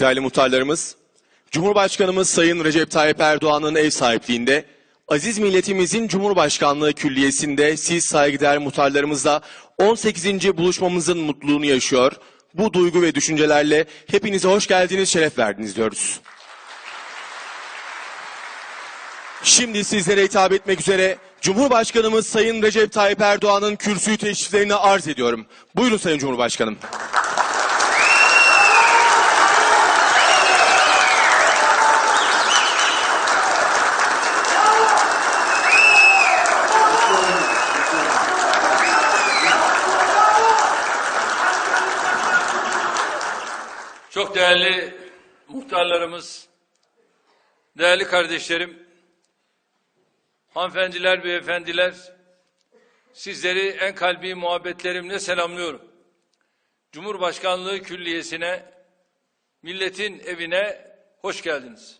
Değerli muhtarlarımız, Cumhurbaşkanımız Sayın Recep Tayyip Erdoğan'ın ev sahipliğinde Aziz Milletimizin Cumhurbaşkanlığı Külliyesi'nde siz saygıdeğer muhtarlarımızla 18. buluşmamızın mutluluğunu yaşıyor. Bu duygu ve düşüncelerle hepinize hoş geldiniz, şeref verdiniz diyoruz. Şimdi sizlere hitap etmek üzere Cumhurbaşkanımız Sayın Recep Tayyip Erdoğan'ın kürsüyü teşriflerini arz ediyorum. Buyurun Sayın Cumhurbaşkanım. Çok değerli muhtarlarımız, değerli kardeşlerim, hanımefendiler, beyefendiler, sizleri en kalbi muhabbetlerimle selamlıyorum. Cumhurbaşkanlığı Külliyesi'ne, milletin evine hoş geldiniz.